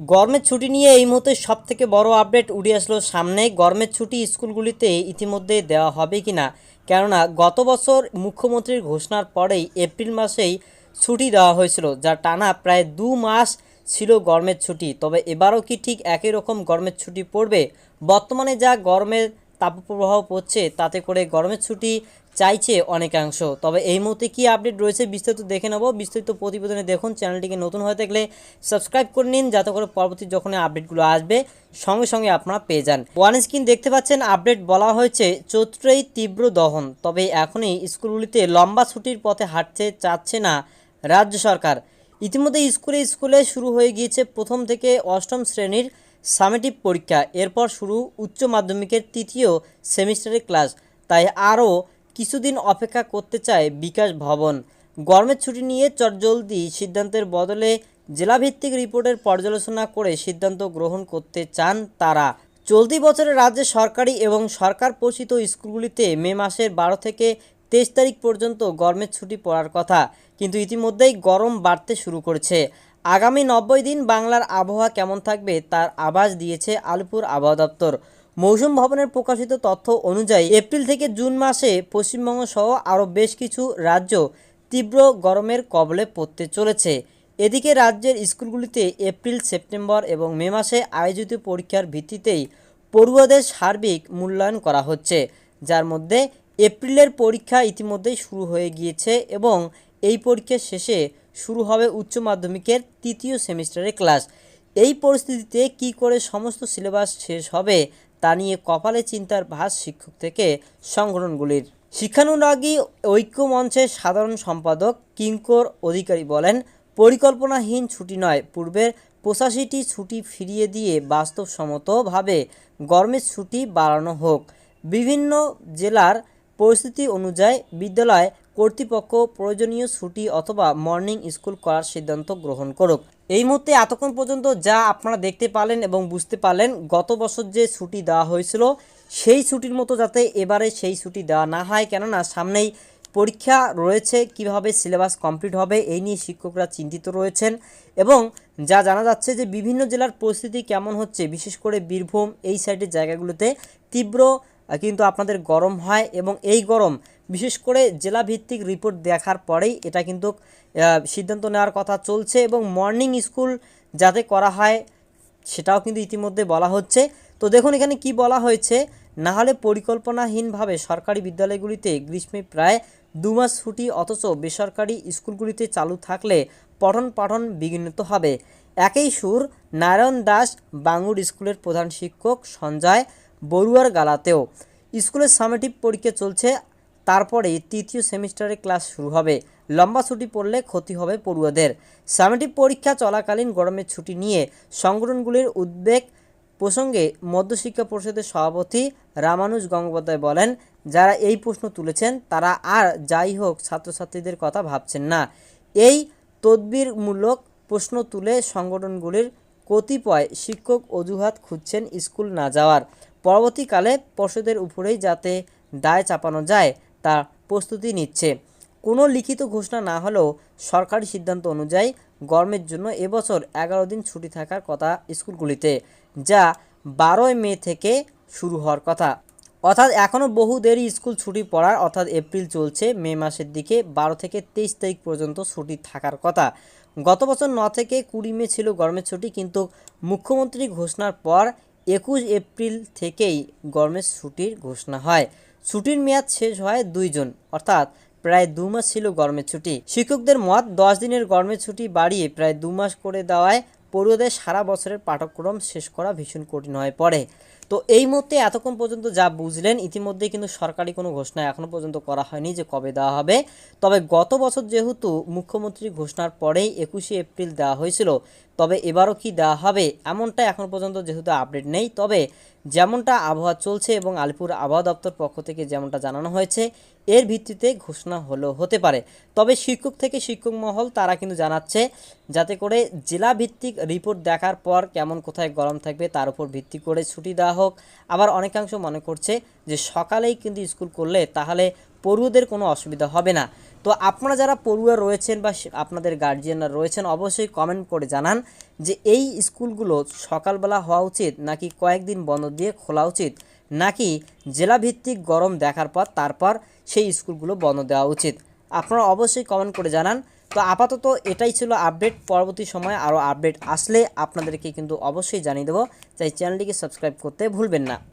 গরমের ছুটি নিয়ে এই মুহূর্তে সবথেকে বড় আপডেট উঠে আসলো সামনে গরমের ছুটি স্কুলগুলিতে ইতিমধ্যে দেওয়া হবে কি না কেননা, গত বছর মুখ্যমন্ত্রীর ঘোষণার পরেই এপ্রিল মাসেই ছুটি দেওয়া হয়েছিল, যা টানা প্রায় দু মাস ছিল গরমের ছুটি। তবে এবারও কি ঠিক একই রকম গরমের ছুটি পড়বে? বর্তমানে যা গরমের তাপপ্রবাহ পড়ছে, তাতে করে গরমের ছুটি চাইছে অনেকাংশ। তবে এই মুহূর্তে কি আপডেট রয়েছে বিস্তারিত দেখে নেব। বিস্তারিত প্রতিবেদনে দেখুন, চ্যানেলটিকে নতুন হয়ে থাকলে সাবস্ক্রাইব করে নিন, যাতে করে পরবর্তী যখন আপডেটগুলো আসবে, সঙ্গে সঙ্গে আপনারা পেয়ে যান। ওয়ান স্ক্রিন দেখতে পাচ্ছেন, আপডেট বলা হয়েছে, চৈত্রেই তীব্র দহন। তবে এখনই স্কুলগুলিতে লম্বা ছুটির পথে হাঁটতে চাচ্ছে না রাজ্য সরকার। ইতিমধ্যে স্কুলে স্কুলে শুরু হয়ে গিয়েছে প্রথম থেকে অষ্টম শ্রেণির সামেটিভ পরীক্ষা, এরপর শুরু উচ্চ মাধ্যমিকের তৃতীয় সেমিস্টারের ক্লাস। তাই আরও কিছুদিন অপেক্ষা করতে চায় বিকাশ ভবন। গরমের ছুটি নিয়ে চটজলদি সিদ্ধান্তের বদলে জেলাভিত্তিক রিপোর্টের পর্যালোচনা করে সিদ্ধান্ত গ্রহণ করতে চান তারা। চলতি বছরে রাজ্যে সরকারি এবং সরকার পোষিত স্কুলগুলিতে মে মাসের বারো থেকে তেইশ তারিখ পর্যন্ত গরমের ছুটি পড়ার কথা, কিন্তু ইতিমধ্যেই গরম বাড়তে শুরু করেছে। আগামী নব্বই দিন বাংলার আবহাওয়া কেমন থাকবে তার আভাস দিয়েছে আলিপুর আবহাওয়া দপ্তর। মৌসুম ভবনের প্রকাশিত তথ্য অনুযায়ী এপ্রিল থেকে জুন মাসে পশ্চিমবঙ্গ সহ আরও বেশ কিছু রাজ্য তীব্র গরমের কবলে পড়তে চলেছে। এদিকে রাজ্যের স্কুলগুলিতে এপ্রিল, সেপ্টেম্বর এবং মে মাসে আয়োজিত পরীক্ষার ভিত্তিতেই পড়ুয়াদের সার্বিক মূল্যায়ন করা হচ্ছে, যার মধ্যে এপ্রিলের পরীক্ষা ইতিমধ্যেই শুরু হয়ে গিয়েছে এবং এই পরীক্ষা শেষে শুরু হবে উচ্চ মাধ্যমিকের তৃতীয় সেমিস্টারের ক্লাস। এই পরিস্থিতিতে কি করে সমস্ত সিলেবাস শেষ হবে তা নিয়ে কপালে চিন্তার ভাস শিক্ষক থেকে সংগঠনগুলির। শিক্ষানুরাগী ঐক্য মঞ্চের সাধারণ সম্পাদক কিঙ্কর অধিকারী বলেন, পরিকল্পনাহীন ছুটি নয়। পূর্বের পঁচাশিটি ছুটি ফিরিয়ে দিয়ে বাস্তবসম্মতভাবে গরমের ছুটি বাড়ানো হোক। বিভিন্ন জেলার পরিস্থিতি অনুযায়ী বিদ্যালয় কর্তৃপক্ষ প্রয়োজনীয় ছুটি অথবা মর্নিং স্কুল করার সিদ্ধান্ত গ্রহণ করুক। এই মুহূর্তে এতক্ষণ পর্যন্ত যা আপনারা দেখতে পালেন এবং বুঝতে পারলেন, গত বছর যে ছুটি দেওয়া হয়েছিল, সেই ছুটির মতো যাতে এবারে সেই ছুটি দেওয়া না হয়। কেননা, সামনেই পরীক্ষা রয়েছে, কীভাবে সিলেবাস কমপ্লিট হবে এই নিয়ে শিক্ষকরা চিন্তিত রয়েছেন এবং যা জানা যাচ্ছে যে বিভিন্ন জেলার পরিস্থিতি কেমন হচ্ছে, বিশেষ করে বীরভূম, এই সাইডের জায়গাগুলোতে তীব্র কিন্তু আপনাদের গরম হয় এবং এই গরম, বিশেষ করে জেলা ভিত্তিক রিপোর্ট দেখার পরেই এটা কিন্তু সিদ্ধান্ত নেওয়ার কথা চলছে এবং মর্নিং স্কুল যাতে করা হয় সেটাও কিন্তু ইতিমধ্যে বলা হচ্ছে। তো দেখুন এখানে কি বলা হয়েছে, না হলে পরিকল্পনাহীনভাবে সরকারি বিদ্যালয়গুলিতে গ্রীষ্মে প্রায় দু মাস ছুটি অথচ বেসরকারি স্কুলগুলিতে চালু থাকলে পঠন পাঠন বিঘ্নিত হবে। একই সুর, নারায়ণ দাস বাঙুর স্কুলের প্রধান শিক্ষক সঞ্জয় বড়ুয়ার গালাতেও। স্কুলের সামেটিভ পরীক্ষা চলছে তারপরে তৃতীয় সেমিস্টারে ক্লাস শুরু হবে। লম্বা ছুটি পড়লে ক্ষতি হবে পড়ুয়াদের। সামেটিভ পরীক্ষা চলাকালীন গরমের ছুটি নিয়ে সংগঠনগুলির উদ্বেগ প্রসঙ্গে মধ্যশিক্ষা পরিষদের সভাপতি রামানুজ গঙ্গোপাধ্যায় বলেন, যারা এই প্রশ্ন তুলেছেন, তারা আর যাই হোক ছাত্রছাত্রীদের কথা ভাবছেন না। এই তদবিরমূলক প্রশ্ন তুলে সংগঠনগুলির কতিপয় শিক্ষক অজুহাত খুঁজছেন স্কুল না যাওয়ার। পরবর্তীকালে পর্ষদের উপরেই যাতে দায় চাপানো যায় তার প্রস্তুতি নিচ্ছে। কোনো লিখিত ঘোষণা না হলেও সরকারি সিদ্ধান্ত অনুযায়ী গরমের জন্য এবছর এগারো দিন ছুটি থাকার কথা স্কুলগুলিতে, যা বারোই মে থেকে শুরু হওয়ার কথা। অর্থাৎ এখনও বহু দেরি স্কুল ছুটি পড়ার, অর্থাৎ এপ্রিল চলছে, মে মাসের দিকে বারো থেকে তেইশ তারিখ পর্যন্ত ছুটি থাকার কথা। গত বছর ন থেকে কুড়ি মে ছিল গরমের ছুটি, কিন্তু মুখ্যমন্ত্রী ঘোষণার পর একুশ এপ্রিল থেকেই গরমের ছুটির ঘোষণা হয়। ছুটির মেয়াদ শেষ হয় দুই জুন, অর্থাৎ প্রায় দু মাস ছিল গরমের ছুটি। শিক্ষকদের মত, দশ দিনের গরমের ছুটি বাড়িয়ে প্রায় দু মাস করে দেওয়ায় পড়ুয়াদের সারা বছরের পাঠ্যক্রম শেষ করা ভীষণ কঠিন হয়ে পড়ে। তো এই মুহূর্তে এতক্ষণ পর্যন্ত যা বুঝলেন ইতিমধ্যে কিন্তু সরকারি কোনো ঘোষণা এখনও পর্যন্ত করা হয়নি যে কবে দেওয়া হবে। তবে গত বছর যেহেতু মুখ্যমন্ত্রী ঘোষণার পরেই একুশে এপ্রিল দেওয়া হয়েছিল, তবে এবারও কি দেওয়া হবে এমনটা এখন পর্যন্ত যেহেতু আপডেট নেই। তবে যেমনটা আবহাওয়া চলছে এবং আলিপুর আবহাওয়া দপ্তর পক্ষ থেকে যেমনটা জানানো হয়েছে এর ভিত্তিতে ঘোষণা হলো, হতে পারে। তবে শিক্ষক থেকে শিক্ষক মহল তারা কিন্তু জানাচ্ছে, যাতে করে জেলা ভিত্তিক রিপোর্ট দেখার পর কেমন কোথায় গরম থাকবে তার উপর ভিত্তি করে ছুটি দেওয়া হোক। আবার অনেকাংশ মনে করছে যে সকালেই কিন্তু স্কুল করলে তাহলে পড়ুয়াদের কোনো অসুবিধা হবে না। তো আপনারা যারা পড়ুয়া রয়েছেন বা আপনাদের গার্জিয়ানরা রয়েছেন, অবশ্যই কমেন্ট করে জানান যে এই স্কুলগুলো সকালবেলা হওয়া উচিত নাকি কয়েকদিন বন্ধ দিয়ে খোলা উচিত? নাকি জেলাভিত্তিক গরম দেখার পর তারপর সেই স্কুলগুলো বন্ধ দেওয়া উচিত? আপনারা অবশ্যই কমেন্ট করে জানান। তো আপাতত এটাই ছিল আপডেট পরবর্তী সময়ে আরও আপডেট আসলে আপনাদেরকে কিন্তু অবশ্যই জানিয়ে দেবো। তাই চ্যানেলটিকে সাবস্ক্রাইব করতে ভুলবেন না।